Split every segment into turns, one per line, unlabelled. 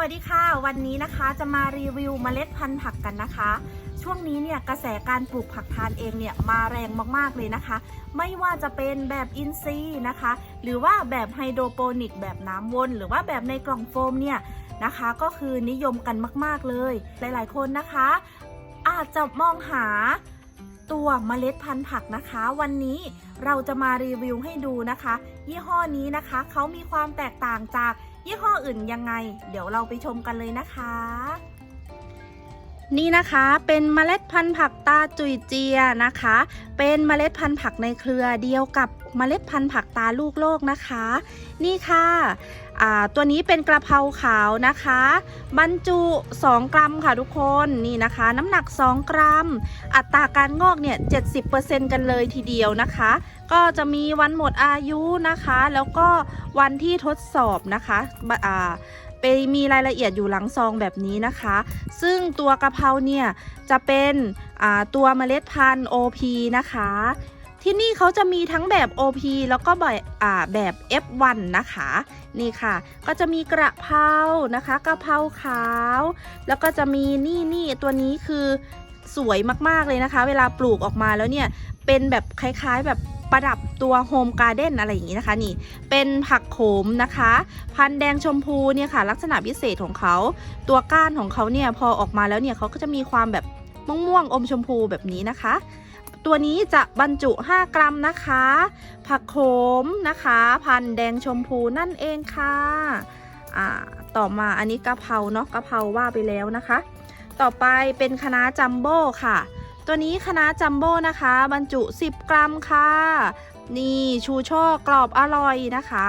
วัสดีค่ะ วันนี้นะคะจะมารีวิวเมล็ดพันธุ์ผักกันนะคะ ช่วงนี้เนี่ยกระแสการปลูกผักทานเองเนี่ยมาแรงมากๆเลยนะคะ ไม่ว่าจะเป็นแบบอินทรีย์นะคะ หรือว่าแบบไฮโดรโปนิก แบบน้ำวน หรือว่าแบบในกล่องโฟมเนี่ยนะคะ ก็คือนิยมกันมาก ๆเลย หลายๆคนนะคะ อาจจะมองหาตัวเมล็ดพันธุ์ผักนะคะ วันนี้เราจะมารีวิวให้ดูนะคะ ยี่ห้อนี้นะคะเขามีความแตกต่างจาก ยี่ห้ออื่นยังไง เดี๋ยวเราไปชมกันเลยนะคะ นี่นะคะเป็นเมล็ดพันธุ์ผักตาจุยเจียนะคะ เป็นเมล็ดพันธุ์ผักในเครือเดียวกับเมล็ดพันธุ์ผักตาลูกโลกนะคะ นี่ค่ะตัวนี้เป็นกระเพราขาวนะคะ บรรจุ 2 กรัมค่ะทุกคนนี่นะคะ น้ำหนัก 2 กรัม อัตราการงอกเนี่ย70%กันเลยทีเดียวนะคะ ก็จะมีวันหมดอายุนะคะ แล้วก็วันที่ทดสอบนะคะ ไปมีรายละเอียดอยู่หลังซองแบบนี้นะคะ ซึ่งตัวกะเพราเนี่ยจะเป็นตัวเมล็ดพันธุ์ OP นะคะ ที่นี่เขาจะมีทั้งแบบ OP แล้วก็แบบแบบ F1 นะคะ นี่ค่ะ ก็จะมีกระเพรานะคะกะเพราขาว แล้วก็จะมีนี่นี่ตัวนี้คือสวยมากๆเลยนะคะ เวลาปลูกออกมาแล้วเนี่ยเป็นแบบคล้ายๆแบบ ประดับตัวโฮมการ์เด้นอะไรอย่างนี้นะคะนี่เป็นผักโขมนะคะ พันธุ์แดงชมพูเนี่ยค่ะลักษณะพิเศษของเขา ตัวก้านของเขาเนี่ยพอออกมาแล้วเนี่ยเขาก็จะมีความแบบม่วงๆอมชมพูแบบนี้นะคะ ตัวนี้จะบรรจุ 5 กรัมนะคะ ผักโขมนะคะ พันธุ์แดงชมพูนั่นเองค่ะอ่าต่อมาอันนี้กะเพราเนาะกะเพราว่าไปแล้วนะคะ ต่อไปเป็นคณะจัมโบ้ค่ะ ตัวนี้คณะจัมโบ้นะคะ บรรจุ 10 กรัมค่ะ นี่ชูช่อกรอบอร่อยนะคะ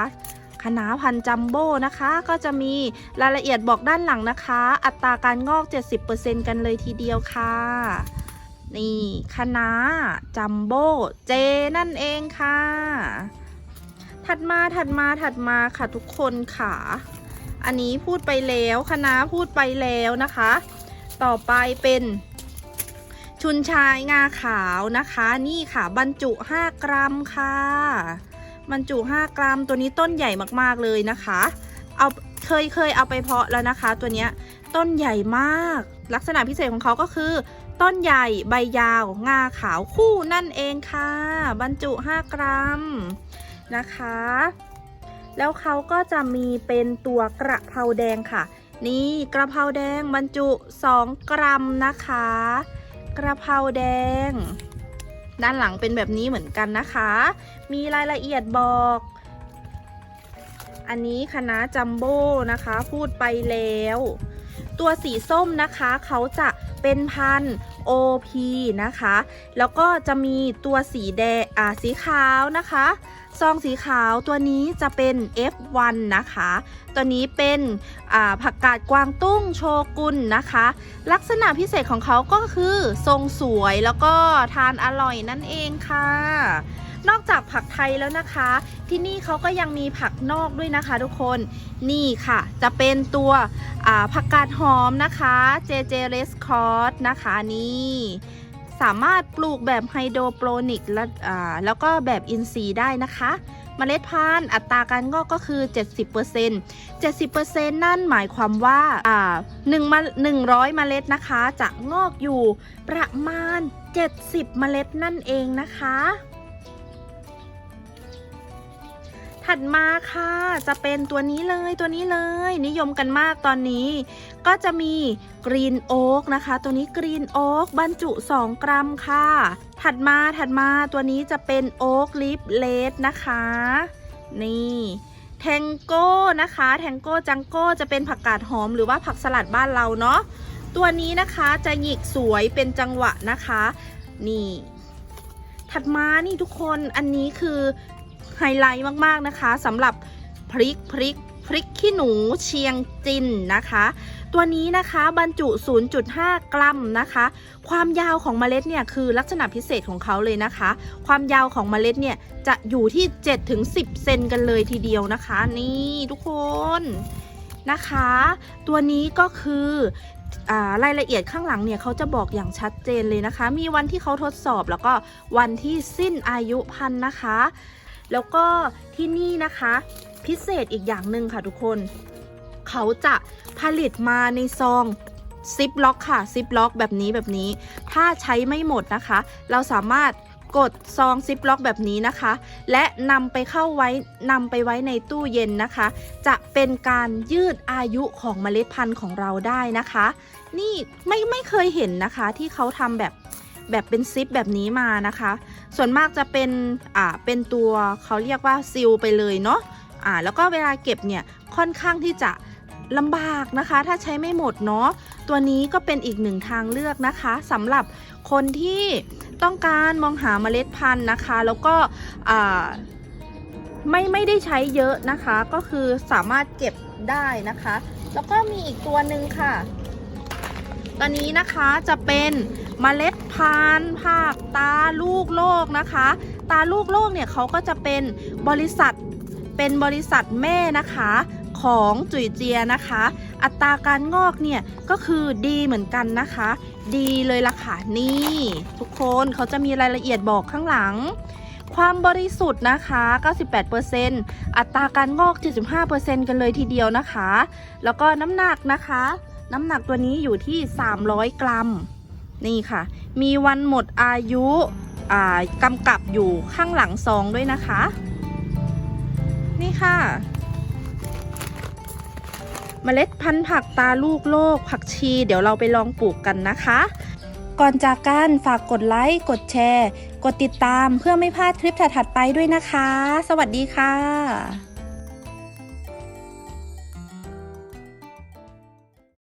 คณะพันจัมโบ้นะคะ ก็จะมีรายละเอียดบอกด้านหลังนะคะ อัตราการงอก 70%กันเลยทีเดียวค่ะ นี่คณะจัมโบ้เจนั่นเองค่ะ ถัดมาถัดมาถัดมาค่ะทุกคนค่ะ อันนี้พูดไปแล้วคณะพูดไปแล้วนะคะ ต่อไปเป็น ชุนชายงาขาวนะคะ นี่ค่ะ บรรจุ 5 กรัมค่ะ บรรจุ 5 กรัมตัวนี้ต้นใหญ่มากๆเลยนะคะ เอาเคยเคยเอาไปเพาะแล้วนะคะ ตัวเนี้ยต้นใหญ่มาก ลักษณะพิเศษของเขาก็คือ ต้นใหญ่ใบยาว งาขาวคู่นั่นเองค่ะ บรรจุ 5 กรัมนะคะ แล้วเขาก็จะมีเป็นตัวกระเพราแดงค่ะ นี่กระเพราแดงบรรจุ 2 กรัมนะคะ กระเพราแดง ด้านหลังเป็นแบบนี้เหมือนกันนะคะ มีรายละเอียดบอก อันนี้คณะจัมโบ้นะคะพูดไปแล้ว ตัวสีส้มนะคะ เขาจะเป็นพันธุ์ OP นะคะ แล้วก็จะมีตัวสีแดงอ่าสีขาวนะคะ ซองสีขาวตัวนี้จะเป็น F1 นะคะ ตัวนี้เป็นอ่าผักกาดกวางตุ้งโชกุนนะคะ ลักษณะพิเศษของเขาก็คือทรงสวยแล้วก็ทานอร่อยนั่นเองค่ะ นอกจากผักไทยแล้วนะคะ ที่นี่เขาก็ยังมีผักนอกด้วยนะคะ ทุกคนนี่ค่ะ จะเป็นตัวผักกาดหอมนะคะ JJ r e s c o r d นะคะนี่สามารถปลูกแบบไฮโดรโปรนิกและแล้วก็แบบอินทรีย์ได้นะคะเมล็ดพันธุ์อัตราการงอกก็คือ 70% 70%นั่นหมายความว่าอ่าหนึ่งมา100 เมล็ดนะคะ จะงอกอยู่ประมาณ 70 เมล็ดนั่นเองนะคะ ถัดมาค่ะ จะเป็นตัวนี้เลยตัวนี้เลย นิยมกันมากตอนนี้ ก็จะมีกรีนโอ๊กนะคะ ตัวนี้กรีนโอ๊กบรรจุ 2 กรัมค่ะ ถัดมาถัดมาตัวนี้จะเป็นโอ๊กลิฟเลสนะคะ นี่แทงโก้นะคะ แทงโก้จังโก้จะเป็นผักกาดหอมหรือว่าผักสลัดบ้านเราเนาะตัวนี้นะคะจะหยิกสวยเป็นจังหวะนะคะ นี่ ถัดมานี่ทุกคนอันนี้คือ ไฮไลท์มากๆนะคะสำหรับพริกพริกพริกขี้หนูเชียงจินนะคะ ตัวนี้นะคะบรรจุ 0.5 กรัมนะคะ ความยาวของเมล็ดเนี่ยคือลักษณะพิเศษของเขาเลยนะคะ ความยาวของเมล็ดเนี่ยจะอยู่ที่ 7-10 เซนกันเลยทีเดียวนะคะ นี่ทุกคนนะคะ ตัวนี้ก็คืออารายละเอียดข้างหลังเนี่ยเขาจะบอกอย่างชัดเจนเลยนะคะ มีวันที่เขาทดสอบแล้วก็วันที่สิ้นอายุพันธุ์นะคะ แล้วก็ที่นี่นะคะ พิเศษอีกอย่างหนึ่งค่ะทุกคน เขาจะผลิตมาในซองซิปล็อกค่ะซิปล็อกแบบนี้แบบนี้ ถ้าใช้ไม่หมดนะคะ เราสามารถกดซองซิปล็อกแบบนี้นะคะ และนำไปเข้าไว้นำไปไว้ในตู้เย็นนะคะ จะเป็นการยืดอายุของเมล็ดพันธุ์ของเราได้นะคะ นี่ไม่ไม่เคยเห็นนะคะที่เขาทำแบบ แบบเป็นซิปแบบนี้มานะคะ ส่วนมากจะเป็นอ่าเป็นตัวเขาเรียกว่าซิลไปเลยเนาะอ่าแล้วก็เวลาเก็บเนี่ยค่อนข้างที่จะลำบากนะคะ ถ้าใช้ไม่หมดเนาะตัวนี้ก็เป็นอีกหนึ่งทางเลือกนะคะสำหรับคนที่ต้องการมองหาเมล็ดพันธุ์นะคะ แล้วก็อ่าไม่ไม่ได้ใช้เยอะนะคะ ก็คือสามารถเก็บได้นะคะ แล้วก็มีอีกตัวหนึ่งค่ะ ตัวนี้นะคะจะเป็นเมล็ดพันธุ์ผักตาลูกโลกนะคะ ตาลูกโลกเนี่ยเขาก็จะเป็นบริษัทเป็นบริษัทแม่นะคะของจุ๋ยเจียนะคะ อัตราการงอกเนี่ยก็คือดีเหมือนกันนะคะ ดีเลยล่ะค่ะนี่ ทุกคนเขาจะมีรายละเอียดบอกข้างหลัง ความบริสุทธิ์นะคะ 98%อัตราการงอก 75%กันเลยทีเดียวนะคะ แล้วก็น้ำหนักนะคะ น้ำหนักตัวนี้อยู่ที่ 300 กรัม นี่ค่ะ มีวันหมดอายุกำกับอยู่ข้างหลังซองด้วยนะคะ นี่ค่ะเมล็ดพันธุ์ผักตาลูกโลก ผักชี เดี๋ยวเราไปลองปลูกกันนะคะ ก่อนจากกันฝากกดไลค์ กดแชร์ กดติดตามเพื่อไม่พลาดคลิปถัดๆไปด้วยนะคะ สวัสดีค่ะ